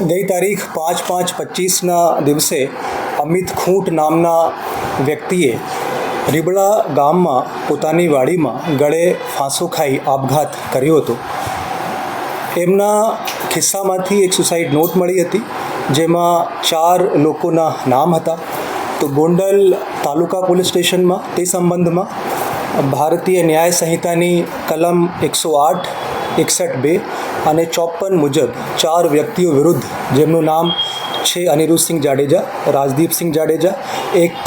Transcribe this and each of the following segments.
ગઈ તારીખ પાંચ પાંચ પચીસના દિવસે અમિત ખૂંટ નામના વ્યક્તિએ રીબડા ગામમાં પોતાની વાડીમાં ગળે ફાંસો ખાઈ આપઘાત કર્યો હતો. એમના ખિસ્સામાંથી એક સુસાઇડ નોટ મળી હતી, જેમાં ચાર લોકોના નામ હતા. તો ગોંડલ તાલુકા પોલીસ સ્ટેશનમાં તે સંબંધમાં ભારતીય ન્યાય સંહિતાની કલમ એકસો આઠ એકસઠ બે અને ચોપન મુજબ ચાર વ્યક્તિઓ વિરુદ્ધ, જેમનું નામ છે અનિરુદ્ધસિંહ જાડેજા રાજદીપસિંહ જાડેજા, એક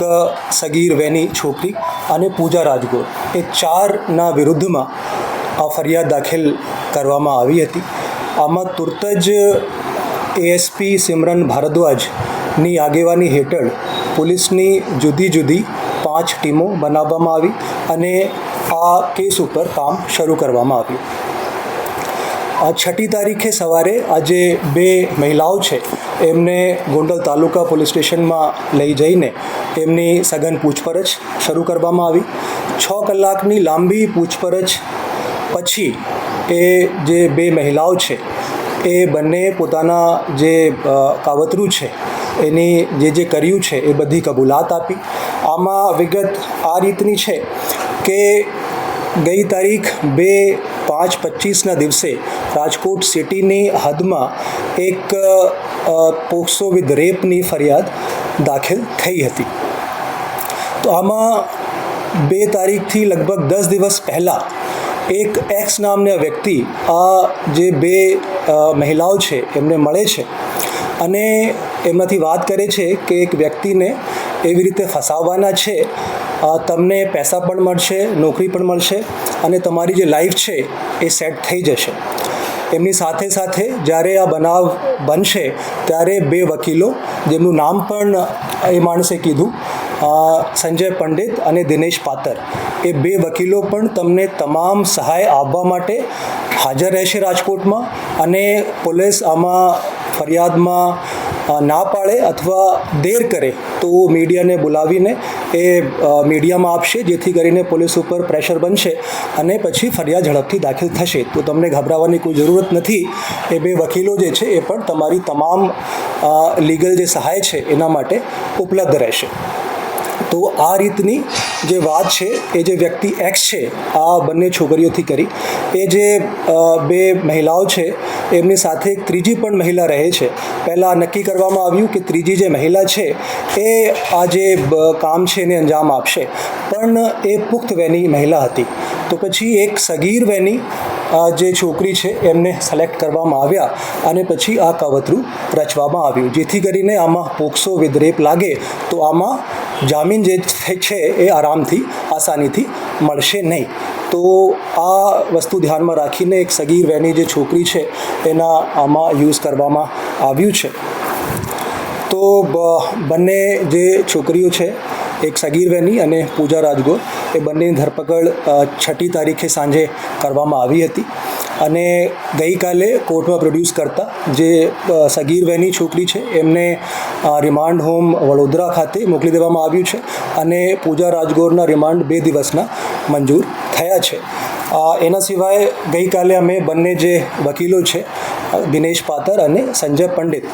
સગીર વેની છોકરી અને પૂજા રાજગોર. એ ચારના વિરુદ્ધમાં આ ફરિયાદ દાખલ કરવામાં આવી હતી. આમાં તુરત જ એએસપી સિમરન ભારદ્વાજની આગેવાની હેઠળ પોલીસની જુદી જુદી પાંચ ટીમો બનાવવામાં આવી અને આ કેસ ઉપર કામ શરૂ કરવામાં આવ્યું. છઠ્ઠી તારીખે સવારે આજે બે મહિલાઓ છે, એમને ગોંડલ તાલુકા પોલીસ સ્ટેશનમાં લઈ જઈને એમની સઘન પૂછપરછ શરૂ કરવામાં આવી. છ કલાકની લાંબી પૂછપરછ પછી એ જે બે મહિલાઓ છે, એ બંને પોતાના જે કાવતરું છે, એની જે જે કર્યું છે એ બધી કબૂલાત આપી. આમાં વિગત આ રીતની છે કે ગઈ તારીખ બે પાંચ પચીસના દિવસે રાજકોટ સિટીની હદમાં એક પોક્સો વિથ રેપની ફરિયાદ દાખલ થઈ હતી. તો આમાં બે તારીખથી લગભગ દસ દિવસ પહેલાં એક એક્સ નામના વ્યક્તિ આ જે બે મહિલાઓ છે, એમને મળે છે અને એમનાથી વાત કરે છે કે એક વ્યક્તિને એવી રીતે ફસાવવાના છે તમને પૈસા પણ મળશે, નોકરી પણ મળશે અને તમારી જે લાઈફ છે એ સેટ થઈ જશે. એમની સાથે સાથે જ્યારે આ બનાવ બનશે, ત્યારે બે વકીલો, જેમનું નામ પણ એ માણસે કીધું સંજય પંડિત અને દિનેશ પાતર, એ બે વકીલો પણ તમને તમામ સહાય આપવા માટે હાજર રહેશે રાજકોટમાં અને પોલીસ આમાં ફરિયાદમાં ના પાડે અથવા દેર કરે, તો મીડિયાને બોલાવીને એ મીડિયામાં આપશે, જેથી કરીને પોલીસ ઉપર પ્રેશર બનશે અને પછી ફરિયાદ ઝડપથી દાખલ થશે. તો તમને ગભરાવાની કોઈ જરૂરત નથી. એ બે વકીલો જે છે, એ પણ તમારી તમામ લીગલ જે સહાય છે, એના માટે ઉપલબ્ધ રહેશે. તો આ રીતની જે વાત છે, એ જે વ્યક્તિ એક્સ છે, આ બંને છોકરીઓથી કરી. એ જે બે મહિલાઓ છે, એમની સાથે એક ત્રીજી પણ મહિલા રહે છે. પહેલાં નક્કી કરવામાં આવ્યું કે ત્રીજી જે મહિલા છે, એ આ જે કામ છે, એને અંજામ આપશે. પણ એ પુખ્ત વહેની મહિલા હતી. તો પછી એક સગીર વહેની આ જે છોકરી છે, એમને સિલેક્ટ કરવામાં આવ્યા અને પછી આ કાવતરું રચવામાં આવ્યું. જેથી કરીને આમાં પોક્સો વિદ્રેપ લાગે, તો આમાં જામીન જે છે એ આરામથી, આસાનીથી મળશે નહીં. તો આ વસ્તુ ધ્યાનમાં રાખીને એક સગીર વહેની જે છોકરી છે એના આમાં યુઝ કરવામાં આવ્યું છે. તો બંને જે છોકરીઓ છે, એક સગીર વેની અને પૂજા રાજગોર, એ બંનેની ધરપકડ છઠ્ઠી તારીખે સાંજે કરવામાં આવી હતી. અને ગઈકાલે કોર્ટમાં પ્રોડ્યુસ કરતા જે સગીર વેની છોકરી છે, એમને રિમાન્ડ હોમ વડોદરા ખાતે મોકલી દેવામાં આવ્યું છે અને પૂજા રાજગોરના રિમાન્ડ બે દિવસના મંજૂર થયા છે. એના સિવાય ગઈકાલે અમે બંને જે વકીલો છે દિનેશ પાતર અને સંજય પંડિત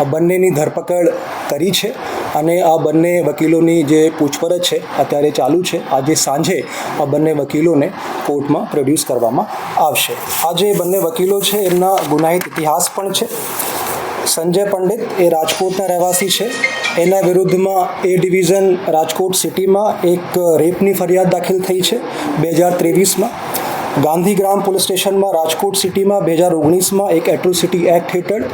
આ બંનેની ધરપકડ કરી છે. અને આ બંને વકીલોની જે પૂછપરછ છે, અત્યારે ચાલુ છે. આજે સાંજે આ બંને વકીલોને કોર્ટમાં પ્રોડ્યુસ કરવામાં આવશે. આ જે બંને વકીલો છે, એમના ગુનાહિત ઇતિહાસ પણ છે. સંજય પંડિત એ રાજકોટના રહેવાસી છે. એના વિરુદ્ધમાં એ ડિવિઝન રાજકોટ સિટીમાં એક રેપની ફરિયાદ દાખલ થઈ છે, બે હજાર ત્રેવીસમાં. ગાંધીગ્રામ પોલીસ સ્ટેશનમાં રાજકોટ સિટીમાં, બે હજાર ઓગણીસમાં એક એટ્રોસિટી એક્ટ હેઠળ